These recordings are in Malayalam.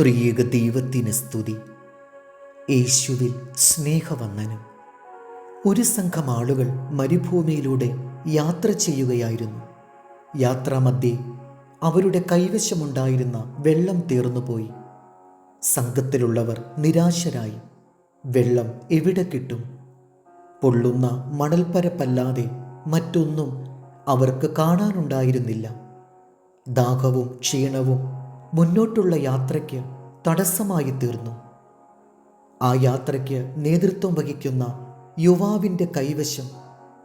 ത്രിയേക ദൈവത്തിന് സ്തുതി. യേശുവിൽ സ്നേഹവന്ദനം. ഒരു സംഘം ആളുകൾ മരുഭൂമിയിലൂടെ യാത്ര ചെയ്യുകയായിരുന്നു. യാത്രാമധ്യേ അവരുടെ കൈവശമുണ്ടായിരുന്ന വെള്ളം തീർന്നുപോയി സംഘത്തിലുള്ളവർ നിരാശരായി. വെള്ളം എവിടെ കിട്ടും? പൊള്ളുന്ന മണൽപ്പരപ്പല്ലാതെ മറ്റൊന്നും അവർക്ക് കാണാനുണ്ടായിരുന്നില്ല. ദാഹവും ക്ഷീണവും മുന്നോട്ടുള്ള യാത്രയ്ക്ക് തടസ്സമായി തീർന്നു. ആ യാത്രയ്ക്ക് നേതൃത്വം വഹിക്കുന്ന യുവാവിന്റെ കൈവശം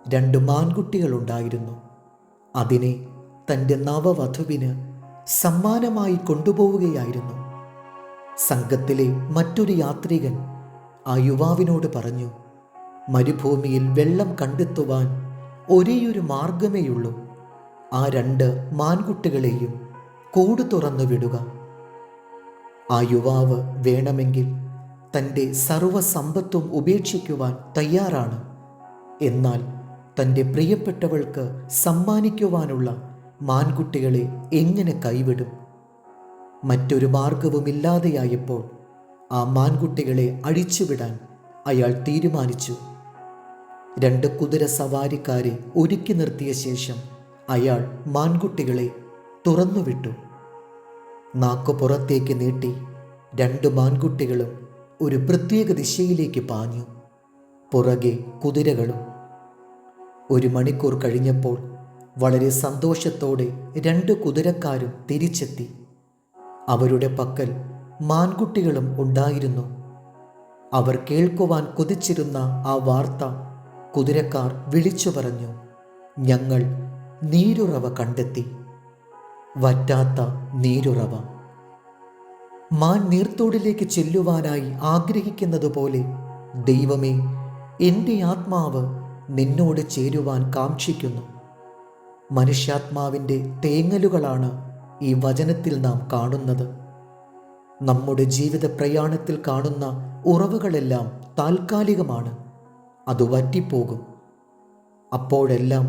രണ്ട് മാൻകുട്ടികളുണ്ടായിരുന്നു. അതിനെ തന്റെ നവവധുവിന് സമ്മാനമായി കൊണ്ടുപോവുകയായിരുന്നു. സംഘത്തിലെ മറ്റൊരു യാത്രികൻ ആ യുവാവിനോട് പറഞ്ഞു മരുഭൂമിയിൽ വെള്ളം കണ്ടെത്തുവാൻ ഒരേയൊരു മാർഗമേയുള്ളൂ. ആ രണ്ട് മാൻകുട്ടികളെയും കൂട് തുറന്നു വിടുക. ആ യുവാവ് വേണമെങ്കിൽ തന്റെ സർവസമ്പത്തും ഉപേക്ഷിക്കുവാൻ തയ്യാറാണ്. എന്നാൽ തന്റെ പ്രിയപ്പെട്ടവൾക്ക് സമ്മാനിക്കുവാനുള്ള മാൻകുട്ടികളെ എങ്ങനെ കൈവിടും? മറ്റൊരു മാർഗവുമില്ലാതെയായപ്പോൾ ആ മാൻകുട്ടികളെ അഴിച്ചുവിടാൻ അയാൾ തീരുമാനിച്ചു. രണ്ട് കുതിര സവാരിക്കാരെ ഒരുക്കി നിർത്തിയ ശേഷം അയാൾ മാൻകുട്ടികളെ തുറന്നുവിട്ടു. നാക്കു പുറത്തേക്ക് നീട്ടി രണ്ട് മാൻകുട്ടികളും ഒരു പ്രത്യേക ദിശയിലേക്ക് പാഞ്ഞു. പുറകെ കുതിരകളും. ഒരു മണിക്കൂർ കഴിഞ്ഞപ്പോൾ വളരെ സന്തോഷത്തോടെ രണ്ട് കുതിരക്കാരും തിരിച്ചെത്തി. അവരുടെ പക്കൽ മാൻകുട്ടികളും ഉണ്ടായിരുന്നു. അവർ കേൾക്കുവാൻ കൊതിച്ചിരുന്ന ആ വാർത്ത കുതിരക്കാർ വിളിച്ചു പറഞ്ഞു ഞങ്ങൾ നീരുറവ കണ്ടെത്തി. വറ്റാത്ത നീരുറവ. മാൻ നീർത്തോടിലേക്ക് ചെല്ലുവാനായി ആഗ്രഹിക്കുന്നതുപോലെ ദൈവമേ എന്റെ ആത്മാവ് നിന്നോട് ചേരുവാൻ കാക്ഷിക്കുന്നു. മനുഷ്യാത്മാവിന്റെ തേങ്ങലുകളാണ് ഈ വചനത്തിൽ നാം കാണുന്നത്. നമ്മുടെ ജീവിത പ്രയാണത്തിൽ കാണുന്ന ഉറവുകളെല്ലാം താൽക്കാലികമാണ്. അത് വറ്റിപ്പോകും. അപ്പോഴെല്ലാം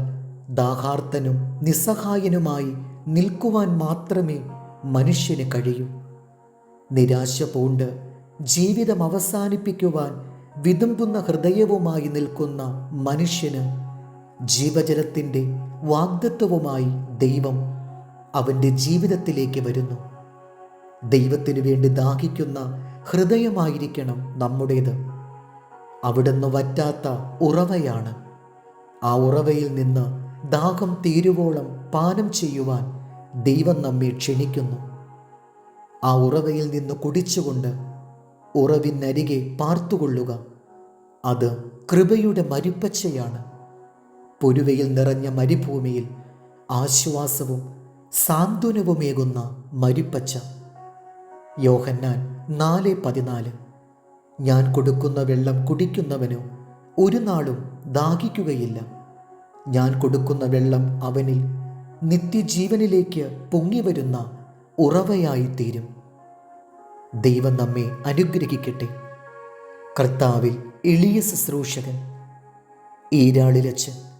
ദാഹാർത്തനും നിസ്സഹായനുമായി നിൽക്കുവാൻ മാത്രമേ മനുഷ്യന് കഴിയൂ. നിരാശ പൂണ്ട് ജീവിതം അവസാനിപ്പിക്കുവാൻ വിതുമ്പുന്ന ഹൃദയവുമായി നിൽക്കുന്ന മനുഷ്യന് ജീവജലത്തിന്റെ വാഗ്ദത്വവുമായി ദൈവം അവന്റെ ജീവിതത്തിലേക്ക് വരുന്നു. ദൈവത്തിനു വേണ്ടി ദാഹിക്കുന്ന ഹൃദയമായിരിക്കണം നമ്മുടേത്. അവിടുന്ന് വറ്റാത്ത ഉറവയാണ്. ആ ഉറവയിൽ നിന്ന് ദാഹം തീരുവോളം പാനം ചെയ്യുവാൻ ദൈവം നമ്മെ ക്ഷണിക്കുന്നു. ആ ഉറവയിൽ നിന്ന് കുടിച്ചുകൊണ്ട് ഉറവിനരികെ പാർത്തുകൊള്ളുക അത് കൃപയുടെ മരുപ്പച്ചയാണ്. പൊരുവയിൽ നിറഞ്ഞ മരുഭൂമിയിൽ ആശ്വാസവും സാന്ത്വനവുമേകുന്ന മരുപ്പച്ച. യോഹന്നാൻ നാല് പതിനാല് ഞാൻ കൊടുക്കുന്ന വെള്ളം കുടിക്കുന്നവനോ ഒരു നാളും ദാഹിക്കുകയില്ല. ഞാൻ കൊടുക്കുന്ന വെള്ളം അവനിൽ നിത്യജീവനിലേക്ക് പൊങ്ങിവരുന്ന ഉറവയായി തീരും ദൈവം നമ്മെ അനുഗ്രഹിക്കട്ടെ. കർത്താവിൽ എളിയ ശുശ്രൂഷകൻ ഈരാളിലച്ച്